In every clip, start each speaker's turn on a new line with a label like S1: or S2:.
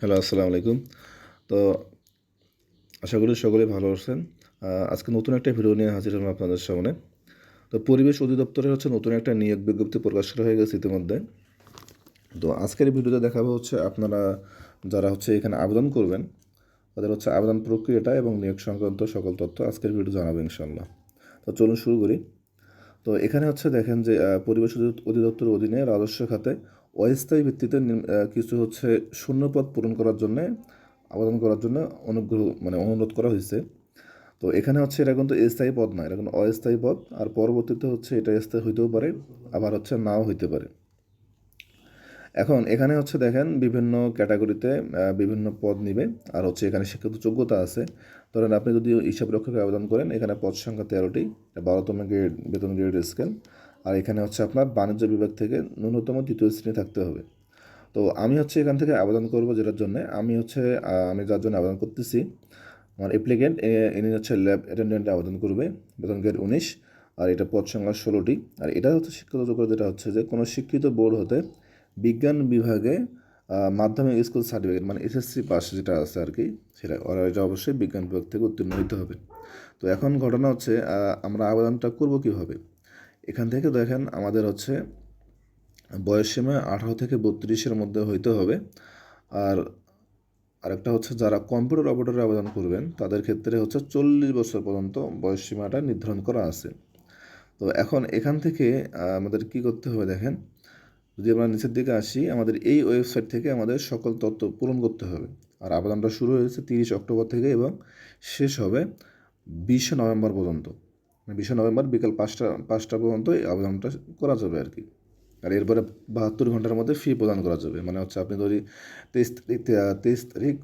S1: Hello, আসসালামু আলাইকুম। তো আশা করি সকলেই ভালো আছেন। আজকে নতুন একটা ভিডিও নিয়ে হাজির হলাম আপনাদের সামনে। তো পরিবেশ অধিদপ্তরের হচ্ছে নতুন একটা নিয়োগ বিজ্ঞপ্তি প্রকাশ করা হয়ে গেছে ইতিমধ্যে। তো আজকের ভিডিওতে দেখাবো হচ্ছে আপনারা যারা হচ্ছে এখানে আবেদন করবেন, তাদের হচ্ছে আবেদন প্রক্রিয়াটা এবং নিয়োগ সংক্রান্ত সকল তথ্য আজকের ভিডিও জানাব ইনশাল্লাহ তো চলুন শুরু করি। তো এখানে হচ্ছে দেখেন যে পরিবেশ অধি- অধিদপ্তরের অধীনে রাজস্ব খাতে অস্থায়ী ভিত্তিতে কিছু হচ্ছে শূন্যপদ পূরণ করার জন্য, আবেদন করার জন্য অনুগ্রহ মানে অনুরোধ করা হয়েছে। তো এখানে হচ্ছে এটা কিন্তু স্থায়ী পদ নয়, এটা কিন্তু অস্থায়ী পদ, আর পরবর্তীতে হচ্ছে এটা স্থায়ী হইতেও পারে, আবার হচ্ছে নাও হইতে পারে। এখন এখানে হচ্ছে দেখেন বিভিন্ন ক্যাটাগরিতে বিভিন্ন পদ নিবে, আর হচ্ছে এখানে শিক্ষিত যোগ্যতা আছে। ধরেন আপনি যদি হিসাব রক্ষকে আবেদন করেন, এখানে পদ সংখ্যা তেরোটি বারোতম গ্রেড, বেতন গ্রেড স্কেল। আর এখানে হচ্ছে আপনার বাণিজ্য বিভাগ থেকে ন্যূনতম দ্বিতীয় শ্রেণি থাকতে হবে। তো আমি হচ্ছে এখান থেকে আবেদন করব যেটার জন্য আমি হচ্ছে আমি যার জন্য আবেদন করতেছি, আমার অ্যাপ্লিকেন্ট ইনি হচ্ছে ল্যাব অ্যাটেন্ডেন্টে আবেদন করবে, বেতন গ্রেড উনিশ, আর এটা পদ সংখ্যা ষোলোটি। আর এটা হচ্ছে শিক্ষিত যোগ্যতা যেটা হচ্ছে যে কোনো শিক্ষিত বোর্ড হতে বিজ্ঞান বিভাগে মাধ্যমিক স্কুল সার্টিফিকেট মানে এসএসসি পাস যেটা আছে আর কি, সেটা ওরা এটা অবশ্যই বিজ্ঞান বিভাগ থেকে উত্তীর্ণ হতে হবে। তো এখন ঘটনা হচ্ছে আমরা আবেদনটা করব কীভাবে? এখান থেকে দেখেন আমাদের হচ্ছে বয়সসীমা আঠারো থেকে বত্রিশের মধ্যে হইতে হবে। আর আরেকটা হচ্ছে যারা কম্পিউটার অপারেটরে আবেদন করবেন, তাদের ক্ষেত্রে হচ্ছে চল্লিশ বছর পর্যন্ত বয়সসীমাটা নির্ধারণ করা আছে। তো এখন এখান থেকে আমাদের কি করতে হবে দেখেন, যদি আমরা নিচের দিকে আসি, আমাদের এই ওয়েবসাইট থেকে আমাদের সকল তথ্য পূরণ করতে হবে। আর আবেদনটা শুরু হয়েছে তিরিশ অক্টোবর থেকে এবং শেষ হবে বিশে নভেম্বর পর্যন্ত। বিশে নভেম্বর বিকাল পাঁচটা পাঁচটা পর্যন্ত এই আবেদনটা করা যাবে আর কি। আর এরপরে বাহাত্তর ঘণ্টার মধ্যে ফি প্রদান করা যাবে। মানে হচ্ছে আপনি ধরি তেইশ তারিখ তেইশ তারিখ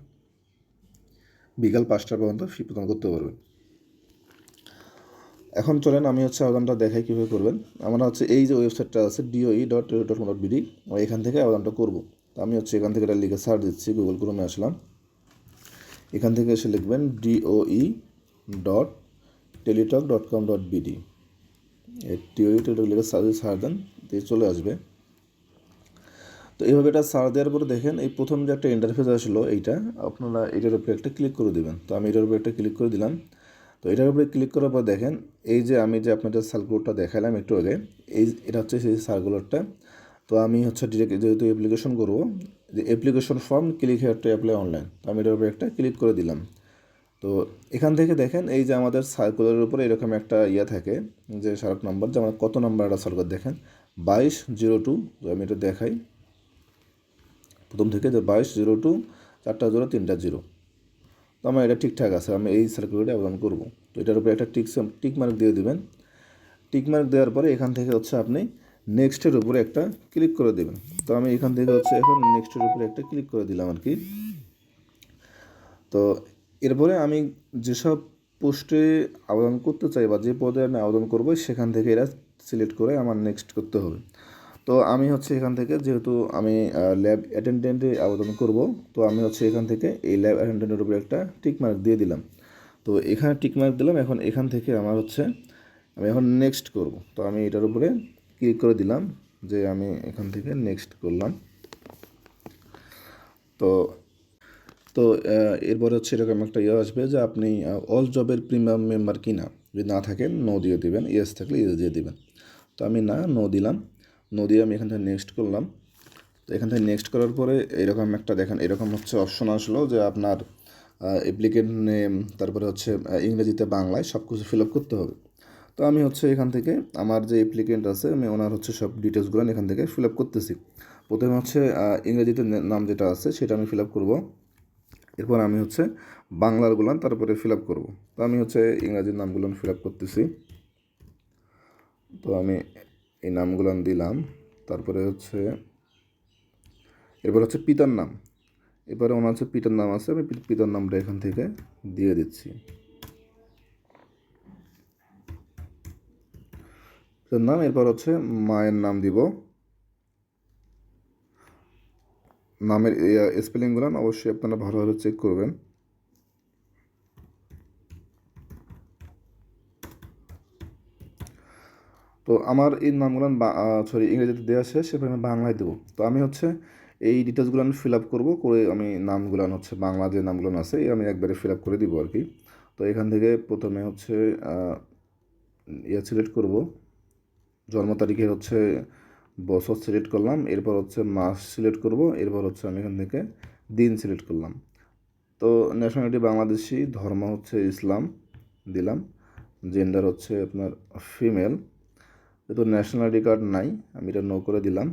S1: বিকাল পাঁচটা পর্যন্ত ফি প্রদান করতে পারবেন। এখন চলেন আমি হচ্ছে আবেদনটা দেখাই কীভাবে করবেন। আমরা হচ্ছে এই যে ওয়েবসাইটটা আছে DOE dot dot dot BD এখান থেকে আবেদনটা করব। তো আমি হচ্ছে এখান থেকে এটা লিখে সার্চ দিচ্ছি গুগল ক্রোমে আসলাম। এখান থেকে এসে লিখবেন DOE dot Teletalk dot com dot BD TOE Teletalk লিখে সার্চ সার্চ দেন চলে আসবে। তো এইভাবে এটা সার্চ দেওয়ার পরে দেখেন, এই প্রথম যে একটা ইন্টারফেস আসলো এইটা, আপনারা এটার উপরে একটা ক্লিক করে দেবেন। তো আমি এটার উপরে একটা ক্লিক করে দিলাম। তো এটার উপরে ক্লিক করার পর দেখেন, এই যে আমি যে আপনাদের সার্কুলারটা দেখালাম একটু আগে, এই এটা হচ্ছে সেই সার্কুলারটা তো আমি হচ্ছে ডিরেক্ট যেহেতু অ্যাপ্লিকেশন করব, যে application form click here to apply online তো আমি এটার উপরে একটা ক্লিক করে দিলাম। তো এখান থেকে দেখেন, এই যে আমাদের সার্কুলারের উপরে এরকম একটা ইয়ে থাকে, যে সড়ক নম্বর যে কত নম্বর একটা সার্কুলার দেখেন, বাইশ, জিরো, টু আমি এটা দেখাই, প্রথম থেকে যে বাইশ, জিরো, টু, চারটা, জিরো, তিনটা, জিরো। তো আমার এটা ঠিকঠাক আছে, আমি এই সার্কুলারে আবেদন করব। তো এটার উপরে একটা টিক টিক মার্ক দিয়ে দিবেন। টিক মার্ক দেওয়ার পরে এখান থেকে হচ্ছে আপনি নেক্সটের উপরে একটা ক্লিক করে দেবেন। তো আমি এখান থেকে হচ্ছে এখন নেক্সটের উপরে একটা ক্লিক করে দিলাম আর কি। তো এরপরে আমি যেসব পোস্টে আবেদন করতে চাই বা যে পদে আমি আবেদন করব, সেখান থেকে এরা সিলেক্ট করে আমার নেক্সট করতে হবে। তো আমি হচ্ছে এখান থেকে যেহেতু আমি ল্যাব অ্যাটেন্ডেন্টে আবেদন করব, তো আমি হচ্ছে এখান থেকে এই ল্যাব অ্যাটেন্ডেন্টের উপরে একটা টিকমার্ক দিয়ে দিলাম। তো এখানে টিকমার্ক দিলাম, এখন এখান থেকে আমার হচ্ছে আমি এখন নেক্সট করব। তো আমি এটার উপরে ক্লিক করে দিলাম যে আমি এখান থেকে নেক্সট করলাম। তো তো এরপরে হচ্ছে এরকম একটা ইয়ে আসবে যে আপনি অল জবের প্রিমিয়াম মেম্বার কি না যদি না থাকেন নো দিয়ে দেবেন ইয়েস থাকলে ইয়েস দিয়ে দেবেন। তো আমি না নো দিলাম নো দিয়ে আমি এখান থেকে নেক্সট করলাম। তো এখান থেকে নেক্সট করার পরে এরকম একটা দেখেন, এরকম হচ্ছে অপশন আসলো যে আপনার অ্যাপ্লিকেন্ট নেম তারপরে হচ্ছে ইংরেজিতে বাংলায় সব কিছু ফিল আপ করতে হবে। তো আমি হচ্ছে এখান থেকে আমার যে অ্যাপ্লিকেন্ট আছে, আমি ওনার হচ্ছে সব ডিটেলসগুলো এখান থেকে ফিল আপ করতেছি। প্রথমে হচ্ছে ইংরেজিতে নাম যেটা আছে, সেটা আমি ফিল আপ করব। এরপর আমি হচ্ছে বাংলারগুলো তারপরে ফিল আপ করব। তো আমি হচ্ছে ইংরাজির নামগুলো ফিল আপ করতেছি। তো আমি এই নামগুলো দিলাম, তারপরে হচ্ছে এরপর হচ্ছে পিতার নাম। এরপরে ওনার হচ্ছে পিতার নাম আছে, আমি পিতার নামটা এখান থেকে দিয়ে দিচ্ছি। পিতার নাম, এরপর হচ্ছে মায়ের নাম দিব। নামের স্পেলিংগুলো অবশ্যই আপনারা ভালোভাবে চেক করবেন। তো আমার এই নামগুলো সরি ইংরেজিতে দেওয়া শেষ সেভাবে আমি বাংলায় দেবো। তো আমি হচ্ছে এই ডিটেলসগুলো আমি ফিল আপ করব, করে আমি নামগুলো, হচ্ছে বাংলা যে নামগুলো আছে আমি একবারে ফিল আপ করে দিব আর কি। তো এখান থেকে প্রথমে হচ্ছে ইয়ে সিলেক্ট করব। জন্ম তারিখে হচ্ছে বছর সিলেক্ট করলাম, এরপর হচ্ছে মাস সিলেক্ট করব, এরপর হচ্ছে আমি এখান থেকে দিন সিলেক্ট করলাম। তো ন্যাশনালিটি বাংলাদেশি, ধর্ম হচ্ছে ইসলাম দিলাম জেন্ডার হচ্ছে আপনার ফিমেল যেহেতু ন্যাশনাল আইডি কার্ড নাই, আমি এটা নো করে দিলাম।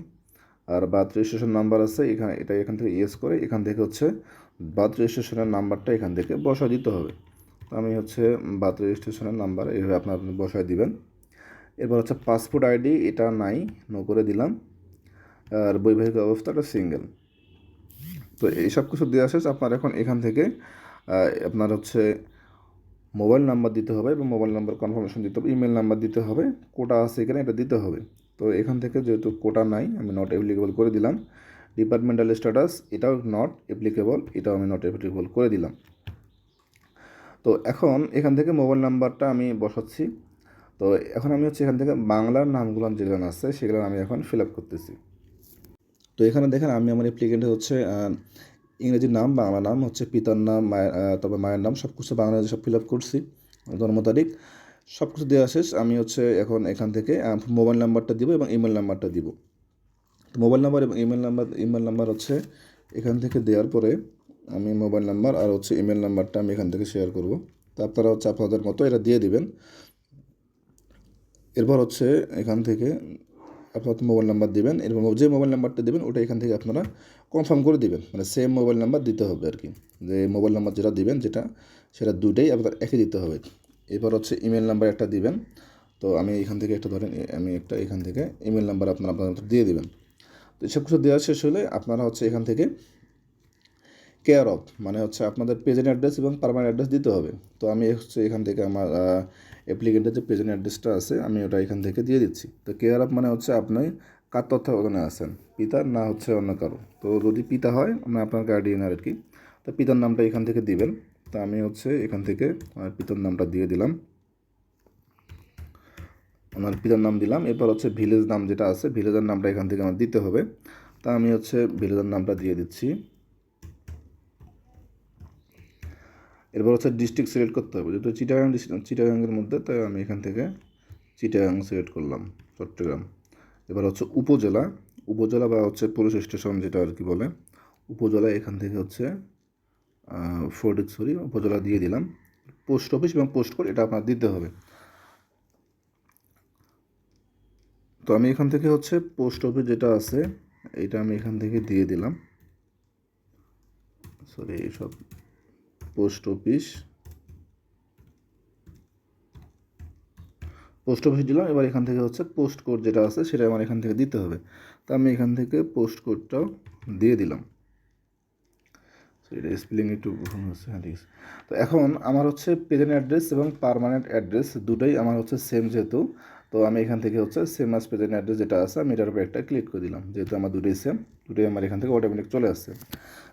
S1: আর বার্থ রেজিস্ট্রেশন নাম্বার আছে, এখানে, এটা এখান থেকে ইয়েস করে, এখান থেকে হচ্ছে বার্থ রেজিস্ট্রেশনের নাম্বারটা এখান থেকে বসা দিতে হবে। তো আমি হচ্ছে বার্থ রেজিস্ট্রেশনের নাম্বার এইভাবে আপনার আপনি বসায় দিবেন। এরপর হচ্ছে পাসপোর্ট আইডি, এটা নাই নো করে দিলাম। আর বৈবাহিক অবস্থাটা সিঙ্গেল তো এইসব কিছু দেওয়া শেষ। আপনার এখন এখান থেকে আপনার হচ্ছে মোবাইল নাম্বার দিতে হবে এবং মোবাইল নাম্বার কনফার্মেশন দিতে হবে ইমেল নাম্বার দিতে হবে, কোটা আছে এখানে এটা দিতে হবে। তো এখান থেকে যেহেতু কোটা নাই, আমি নট অ্যাপ্লিকেবল করে দিলাম। ডিপার্টমেন্টাল স্ট্যাটাস এটাও নট অ্যাপ্লিকেবল এটাও আমি নট অ্যাপ্লিকেবল করে দিলাম। তো এখন এখান থেকে মোবাইল নাম্বারটা আমি বসাচ্ছি। তো এখন আমি হচ্ছে এখান থেকে বাংলার নামগুলো যেগুলো আছে সেগুলো আমি এখন ফিল আপ করতেছি। তো এখানে দেখেন আমি আমার অ্যাপ্লিকেন্টে হচ্ছে আহ, ইংরেজি নাম বাংলা নাম হচ্ছে পিতার নাম মায়ের তারপর মায়ের নাম সব কিছু বাংলায় সব ফিল আপ করছি জন্ম তারিখ সব কিছু দেওয়া শেষ। আমি হচ্ছে এখন এখান থেকে মোবাইল নাম্বারটা দিব এবং ইমেল নাম্বারটা দিব। তো মোবাইল নাম্বার এবং ইমেল নাম্বার ইমেল নাম্বার হচ্ছে এখান থেকে দেওয়ার পরে আমি মোবাইল নাম্বার আর হচ্ছে ইমেল নাম্বারটা আমি এখান থেকে শেয়ার করব। তো আপনারা হচ্ছে আপনাদের মতো এটা দিয়ে দিবেন। এরপর হচ্ছে এখান থেকে আপনার মোবাইল নাম্বার দিবেন। এরপর যে মোবাইল নাম্বারটা দেবেন, ওটা এখান থেকে আপনারা কনফার্ম করে দিবেন। মানে সেম মোবাইল নাম্বার দিতে হবে আর কি যে মোবাইল নাম্বার যেটা দিবেন, যেটা, সেটা দুইটাই আপনার একই দিতে হবে। এরপর হচ্ছে ইমেল নাম্বার একটা দিবেন। তো আমি এখান থেকে একটা ধরেন, আমি একটা এখান থেকে ইমেল নাম্বার আপনার আপনার দিয়ে দিবেন। তো এসব কিছু দেওয়া শেষ হলে আপনারা হচ্ছে এখান থেকে কেয়ার অফ মানে হচ্ছে আপনাদের প্রেজেন্ট অ্যাড্রেস এবং পারমানেন্ট অ্যাড্রেস দিতে হবে। তো আমি হচ্ছে এখান থেকে আমার অ্যাপ্লিকেন্টের যে প্রেজেন্ট অ্যাড্রেসটা আছে, আমি ওটা এখান থেকে দিয়ে দিচ্ছি। তো কেয়ার অফ মানে হচ্ছে আপনি কার তত্ত্বাবধানে আছেন পিতা না হচ্ছে অন্য কারও। তো যদি পিতা হয় মানে আপনার গার্ডিয়ান আর কি, তো পিতার নামটা এখান থেকে দিবেন। তো আমি হচ্ছে এখান থেকে আমার পিতার নামটা দিয়ে দিলাম। আমার পিতার নাম দিলাম। এরপর হচ্ছে ভিলেজ নাম যেটা আছে ভিলেজের নামটা এখান থেকে আমার দিতে হবে। তা আমি হচ্ছে ভিলেজের নামটা দিয়ে দিচ্ছি। এরপর হচ্ছে ডিস্ট্রিক্ট সিলেক্ট করতে হবে। যেহেতু চিটাগাং ডিস্ট্রিক্ট চিটাগাংয়ের মধ্যে, তাই আমি এখান থেকে চিটাগাং সিলেক্ট করলাম, চট্টগ্রাম। এবার হচ্ছে উপজেলা। উপজেলা বা হচ্ছে পুলিশ স্টেশন যেটা আর কি বলে, উপজেলা এখান থেকে হচ্ছে ফটিকছড়ি উপজেলা দিয়ে দিলাম। পোস্ট অফিস এবং পোস্ট কোড এটা আপনার দিতে হবে। তো আমি এখান থেকে হচ্ছে পোস্ট অফিস যেটা আছে, এটা আমি এখান থেকে দিয়ে দিলাম। সরি এইসব। Post office. পোস্ট অফিস দিলাম, এবার এখান থেকে হচ্ছে পোস্ট কোড যেটা আছে সেটা আমার এখান থেকে দিতে হবে। তো আমি এখান থেকে পোস্ট কোডটাও দিয়ে দিলাম। এটা স্পেলিং একটু ভুল হচ্ছে হ্যাঁ ঠিক আছে। তো এখন আমার হচ্ছে প্রেজেন্ট অ্যাড্রেস এবং পার্মানেন্ট অ্যাড্রেস দুটোই আমার হচ্ছে সেম যেহেতু, তো আমি এখান থেকে হচ্ছে সেম আস প্রেজেন্ট অ্যাড্রেস যেটা আছে, আমি এটার উপর একটা ক্লিক করে দিলাম। যেহেতু আমার দুটোই সেম দুটোই আমার এখান থেকে অটোমেটিক চলে আসছে।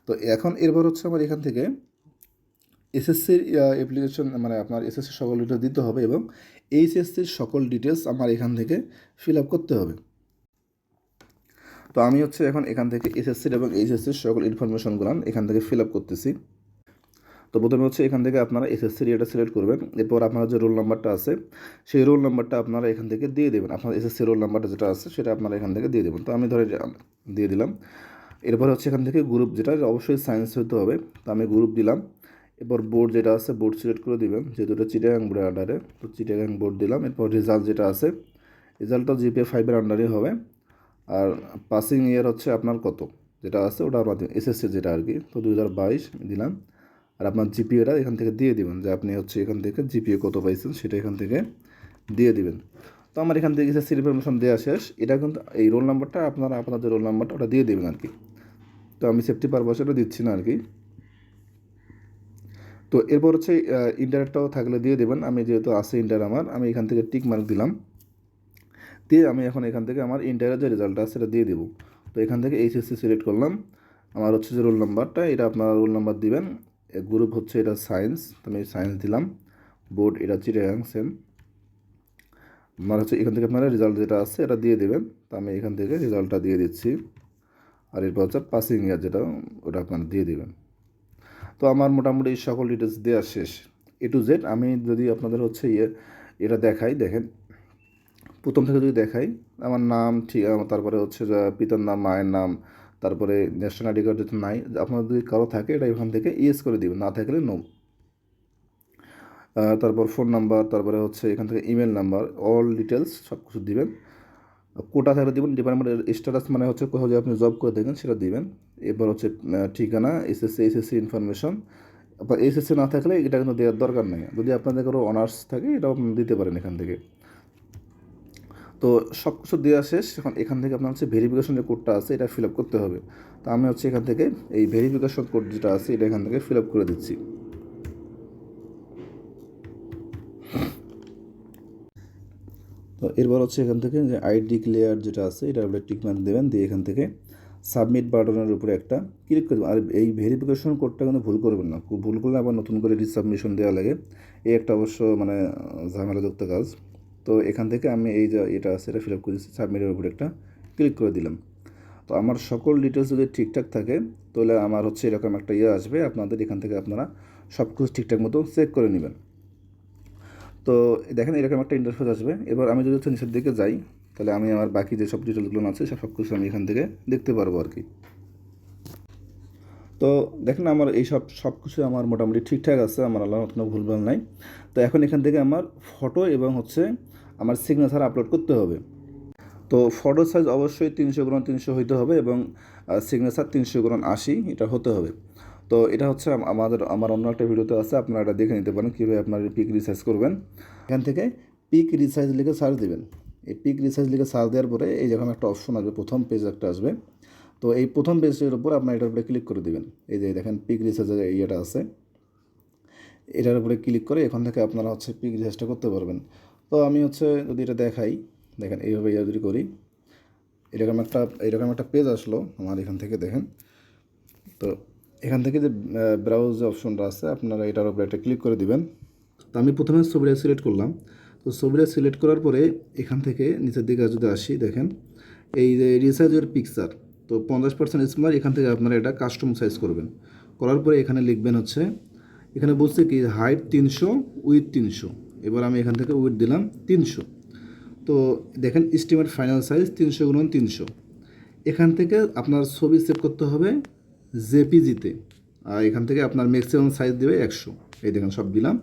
S1: তো এখন এরপর হচ্ছে আমার এখান থেকে এসএসসির অ্যাপ্লিকেশন মানে আপনার এসএসসির সকল ডিটেলস দিতে হবে এবং এইচএসসির সকল ডিটেলস আমার এখান থেকে ফিল আপ করতে হবে। তো আমি হচ্ছে এখন এখান থেকে এসএসসির এবং এইচএসসির সকল ইনফরমেশনগুলো এখান থেকে ফিল আপ করতেছি। তো প্রথমে হচ্ছে এখান থেকে আপনারা এসএসসির এটা সিলেক্ট করবেন। এরপর আপনার যে রোল নাম্বারটা আছে, সেই রোল নাম্বারটা আপনারা এখান থেকে দিয়ে দেবেন। আপনার এসএসসি রোল নাম্বারটা যেটা আছে, সেটা আপনারা এখান থেকে দিয়ে দেবেন। তো আমি ধরে দিয়ে দিলাম। এরপর হচ্ছে এখান থেকে গ্রুপ যেটা, অবশ্যই সায়েন্স হতে হবে। তো আমি গ্রুপ দিলাম। এরপর বোর্ড যেটা আছে বোর্ড সিলেক্ট করে দিবেন, যেহেতু এটা চিটাগাং বোর্ডের আন্ডারে তো চিটাগাং বোর্ড দিলাম। এরপর রেজাল্ট যেটা আছে রেজাল্টটা জিপিএ ফাইভের আন্ডারে হবে। আর পাসিং ইয়ার হচ্ছে আপনার কত? যেটা আছে ওটা আমার এসএসসি যেটা আর কি, তো দু হাজার বাইশ দিলাম। আর আপনার জিপিএটা এখান থেকে দিয়ে দিবেন, যে আপনি হচ্ছে এখান থেকে জিপিএ কত পাইছেন সেটা এখান থেকে দিয়ে দিবেন। তো আমার এখান থেকে এসএসসির ইনফরমেশন দেওয়া শেষ। এটা কিন্তু এই রোল নাম্বারটা আপনারা আপনাদের রোল নাম্বারটা ওটা দিয়ে দেবেন আর কি। তো আমি সেফটি পারপাসে ওটা দিচ্ছি না আর কি। তো এরপর হচ্ছে ইন্টারনেটটাও থাকলে দিয়ে দেবেন। আমি যেহেতু আছে ইন্টার আমার, আমি এখান থেকে টিক মার্ক দিলাম। দিয়ে আমি এখন এখান থেকে আমার ইন্টারের যে রেজাল্টটা সেটা দিয়ে দেবো। তো এখান থেকে এইচএসসি সিলেক্ট করলাম। আমার হচ্ছে যে রোল নাম্বারটা এটা আপনারা রোল নাম্বার দিবেন। গ্রুপ হচ্ছে এটা সায়েন্স তো আমি সায়েন্স দিলাম। বোর্ড এটা চিটাগাং সেম আমার হচ্ছে এখান থেকে আপনারা রেজাল্ট যেটা আছে, এটা দিয়ে দেবেন। তো আমি এখান থেকে রেজাল্টটা দিয়ে দিচ্ছি। আর এরপর হচ্ছে পাসিং ইয়ার যেটা, ওটা আপনারা দিয়ে দেবেন। তো আমার মোটামুটি সকল ডিটেলস দেওয়া শেষ. এ টু জেড আমি যদি আপনাদের হচ্ছে ইয়ে এটা দেখাই, দেখেন। প্রথম থেকে যদি দেখাই, আমার নাম, ঠিক তারপরে হচ্ছে পিতার নাম, মায়ের নাম, তারপরে ন্যাশনাল আইডি কার্ড যদি নাই, আপনার যদি কারও থাকে, এটা এখান থেকে ইয়েস করে দিবেন, না থাকলে নো তারপর ফোন নাম্বার তারপরে হচ্ছে এখান থেকে ইমেল নাম্বার অল ডিটেলস সব কিছু দিবেন। কোটা থাকলে দিবেন ডিপার্টমেন্টের স্ট্যাটাস মানে হচ্ছে কোথাও যে আপনি জব করে থাকেন সেটা দিবেন। এরপর হচ্ছে ঠিকানা এসএসসি এসএসসি ইনফরমেশন আপনার এসএসসি না থাকলে এটা কিন্তু দেওয়ার দরকার নেই। যদি আপনাদের কারও অনার্স থাকে, এটাও আপনি দিতে পারেন এখান থেকে। তো সব কিছু দেওয়া শেষ। এখন এখান থেকে আপনার হচ্ছে ভেরিফিকেশন যে কোডটা আছে, এটা ফিল আপ করতে হবে। তো আমি হচ্ছে এখান থেকে এই ভেরিফিকেশন কোড যেটা আছে, এটা এখান থেকে ফিল আপ করে দিচ্ছি। তো এরপর হচ্ছে এখান থেকে যে আইডি ক্লিয়ার যেটা আছে, এটা আপনি টিক মার্ক দেবেন, দিয়ে এখান থেকে সাবমিট বাটনের উপরে একটা ক্লিক করে আর এই ভেরিফিকেশন কোডটা কিন্তু ভুল করবেন না। ভুল করলে আবার নতুন করে রিসাবমিশন দেওয়া লাগে। এই একটা অবশ্য মানে ঝামেলাযুক্ত কাজ। তো এখান থেকে আমি এই যে এটা আছে, এটা ফিল আপ করে দিচ্ছি সাবমিটের উপরে একটা ক্লিক করে দিলাম। তো আমার সকল ডিটেলস যদি ঠিকঠাক থাকে, তাহলে আমার হচ্ছে এরকম একটা ইয়ে আসবে। আপনাদের এখান থেকে আপনারা সব কিছু ঠিকঠাক মতো চেক করে নেবেন। তো দেখেন এরকম একটা ইন্টারফেস আসবে। এবার আমি যদি হচ্ছে নিচের দিকে যাই, তাহলে আমি আমার বাকি যে সব ডিটেলসগুলো আছে, সব সব কিছু আমি এখান থেকে দেখতে পারব আর কি। তো দেখেন আমার এই সব সব কিছু আমার মোটামুটি ঠিকঠাক আছে, আমার আল্লাহ কোনো ভুলভাল নাই। তো এখন এখান থেকে আমার ফটো এবং হচ্ছে আমার সিগনেচার আপলোড করতে হবে। তো ফটো সাইজ অবশ্যই তিনশো গ্রাম তিনশো হইতে হবে এবং সিগনেচার তিনশো গ্রাম আশি, এটা হতে হবে। তো এটা হচ্ছে আমাদের আমার অন্য একটা ভিডিওতে আছে, আপনারা এটা দেখে নিতে পারেন, কীভাবে আপনার পিক রিসার্চ করবেন। এখান থেকে পিক রিসার্চ লিখে সার্চ দেবেন। এই পিক রিসার্চ লিখে সার্চ দেওয়ার পরে এই যখন একটা অপশন আসবে, প্রথম পেজ একটা আসবে। তো এই প্রথম পেজের উপর আপনার এটার উপরে ক্লিক করে দেবেন। এই যে দেখেন পিক রিসার্চের ইয়েটা আছে। এটার উপরে ক্লিক করে এখান থেকে আপনারা হচ্ছে পিক রিসার্চটা করতে পারবেন। তো আমি হচ্ছে যদি এটা দেখাই, দেখেন এইভাবে ইয়ে যদি করি, এরকম একটা এরকম একটা পেজ আসলো আমার এখান থেকে, দেখেন। তো এখান থেকে যে ব্রাউজ অপশনটা আছে, আপনারা এটার উপরে একটা ক্লিক করে দিবেন। তো আমি প্রথমে ছবিটা সিলেক্ট করলাম। তো ছবিটা সিলেক্ট করার পরে এখান থেকে নিচের দিকে যদি আসি, দেখেন, এই যে রিসার্চের পিকচার তো পঞ্চাশ পার্সেন্ট স্মার্ট এখান থেকে আপনারা এটা কাস্টম সাইজ করবেন। করার পরে এখানে লিখবেন হচ্ছে, এখানে বলছে কি হাইট তিনশো উইথ তিনশো। এবার আমি এখান থেকে উইথ দিলাম তিনশো। তো দেখেন স্টিমের ফাইনাল সাইজ তিনশো গুণন তিনশো। এখান থেকে আপনার ছবি সেভ করতে হবে জেপিজিতে। আর এখান থেকে আপনার ম্যাক্সিমাম সাইজ দেবে একশো। এই দেখেন সব দিলাম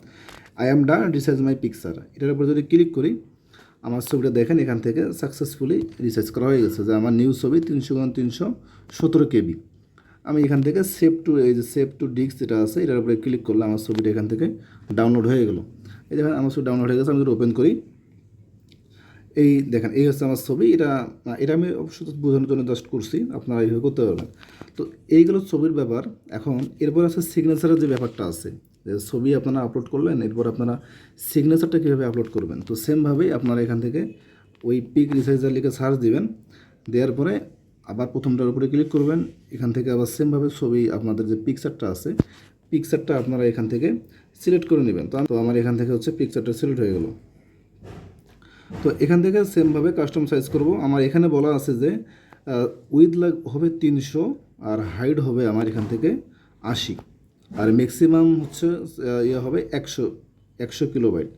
S1: I am done research my picture এটার উপর যদি ক্লিক করি, আমার ছবিটা দেখেন, এখান থেকে সাকসেসফুলি রিসার্চ করা হয়ে গেছে যে আমার নিউ ছবি তিনশো গুণ তিনশো সতেরো কেবি। আমি এখান থেকে সেভ টু এই যে সেভ টু ডিস্ক যেটা আছে, এটার উপরে ক্লিক করলে আমার ছবিটা এখান থেকে ডাউনলোড হয়ে গেলো। এই দেখেন, আমার ছবি ডাউনলোড হয়ে গেছে, আমি যদি ওপেন করি, এই দেখেন, এই হচ্ছে আমার ছবি। এটা এটা আমি অবশ্য বোঝানোর জন্য জাস্ট করছি, আপনারা এইভাবে করতে পারবেন। তো এইগুলো ছবির ব্যাপার। এখন এরপর আছে সিগনেচারের যে ব্যাপারটা আছে, যে ছবি আপনারা আপলোড করলেন, এরপর আপনারা সিগনেচারটা কীভাবে আপলোড করবেন? তো সেমভাবেই আপনারা এখান থেকে ওই পিক রিসাইজার লিখে সার্চ দিবেন, দেওয়ার পরে আবার প্রথমটার উপরে ক্লিক করবেন। এখান থেকে আবার সেমভাবে ছবি আপনাদের যে পিকচারটা আছে পিকচারটা আপনারা এখান থেকে সিলেক্ট করে নেবেন। তো আমার এখান থেকে হচ্ছে পিকচারটা সিলেক্ট হয়ে গেলো। তো এখান থেকে সেমভাবে কাস্টম সাইজ করব। আমার এখানে বলা আছে যে উইথ লাগ, হবে তিনশো। আর হাইট হবে আমার এখান থেকে আশি। আর ম্যাক্সিমাম হচ্ছে ইয়ে হবে একশো একশো কিলোবাইট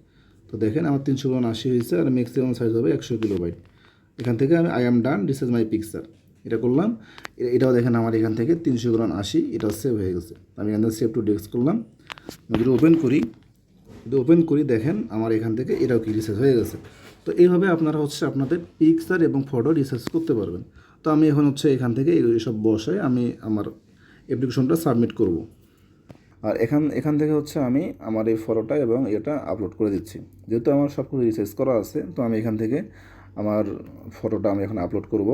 S1: তো দেখেন আমার তিনশো গ্রাম আশি হয়েছে আর ম্যাক্সিমাম সাইজ হবে একশো কিলোবাইট এখান থেকে আমি I am done this is my picture এটা করলাম এটাও দেখেন আমার এখান থেকে তিনশো গ্রাম আশি, এটাও সেভ হয়ে গেছে। আমি এখান থেকে সেভ টু ডেস্ক করলাম। যদি ওপেন করি, যদি ওপেন করি, দেখেন আমার এখান থেকে এটাও কি রিসার্চ হয়ে গেছে। তো এইভাবে আপনারা হচ্ছে আপনাদের পিকচার এবং ফটো রিসার্চ করতে পারবেন। তো আমি এখন হচ্ছে এখান থেকে এইসব বসে আমি আমার অ্যাপ্লিকেশনটা সাবমিট করব। আর এখান এখান থেকে হচ্ছে আমি আমার এই ফটোটা এবং এটা আপলোড করে দিচ্ছি। যেহেতু আমার সব কিছু রিসার্চ করা আছে, তো আমি এখান থেকে আমার ফটোটা আমি এখন আপলোড করব।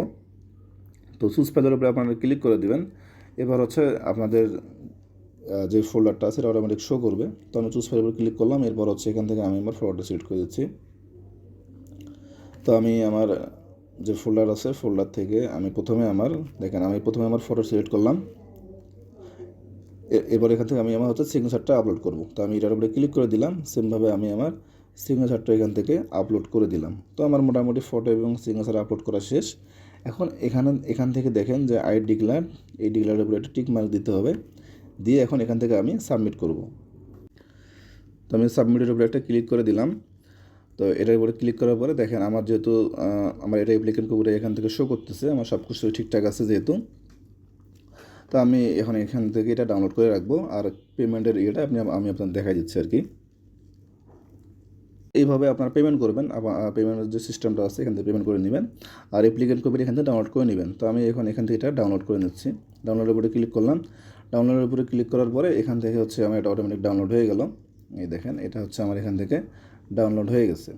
S1: তো চুজ প্যাডের উপরে আপনারা ক্লিক করে দিবেন। এবার হচ্ছে আপনাদের যে ফোল্ডারটা আছে, এটা অটোমেটিক শো করবে। তো আমি চুজ ফাইলের উপর ক্লিক করলাম, এরপর হচ্ছে এখান থেকে আমি আমার ফটোটা সিলেক্ট করে দিচ্ছি। তো আমি আমার যে ফোল্ডার আছে ফোল্ডার থেকে আমি প্রথমে আমার, দেখেন আমি প্রথমে আমার ফটো সিলেক্ট করলাম। এবার এখান থেকে আমি আমার হচ্ছে সিগনেচারটা আপলোড করব। তো আমি এটার উপরে ক্লিক করে দিলাম সেমভাবে আমি আমার সিগনেচারটা এখান থেকে আপলোড করে দিলাম। তো আমার মোটামুটি ফটো এবং সিগনেচার আপলোড করা শেষ। এখন এখানে, এখান থেকে দেখেন যে আই ডিক্লার এই ডিক্লারের উপরে একটা টিক মার্ক দিতে হবে। দিয়ে এখন এখান থেকে আমি সাবমিট করব। তো আমি সাবমিটের উপরে একটা ক্লিক করে দিলাম। তো এটার উপরে ক্লিক করার পরে দেখেন আমার যেহেতু আমার এটা অ্যাপ্লিকেন্ট করে এখান থেকে শো করতেছে, আমার সব কিছু ঠিকঠাক আছে যেহেতু। তো আমি এখন এখান থেকে এটা ডাউনলোড করে রাখব আর পেমেন্টের ইয়েটা আপনি, আমি আপনার দেখাই দিচ্ছি আর কি। এইভাবে আপনার পেমেন্ট করবেন পেমেন্টের যে সিস্টেমটা আছে এখান থেকে পেমেন্ট করে নেবেন আর অ্যাপ্লিকেন্ট কপি এখান থেকে ডাউনলোড করে নেবেন। তো আমি এখন এখান থেকে এটা ডাউনলোড করে নিচ্ছি। ডাউনলোডের উপরে ক্লিক করলাম। ডাউনলোডের উপরে ক্লিক করার পরে এখান থেকে হচ্ছে আমার এটা অটোমেটিক ডাউনলোড হয়ে গেল। এই দেখেন, এটা হচ্ছে আমার এখান থেকে ডাউনলোড হয়ে গেছে।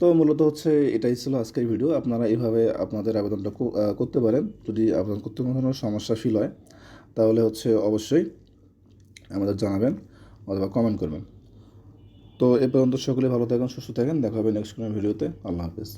S1: তো মূলত হচ্ছে এটাই ছিল আজকের ভিডিও আপনারা এভাবে আপনাদের আবেদনটা করতে পারেন। যদি আবেদন করতে কোনো সমস্যা ফিল হয়, তাহলে হচ্ছে অবশ্যই আমাদের জানাবেন অথবা কমেন্ট করবেন। তো এ পর্যন্ত সকলে ভালো থাকেন, সুস্থ থাকেন। দেখা হবে নেক্সট কোনো ভিডিওতে আল্লাহ হাফিজ।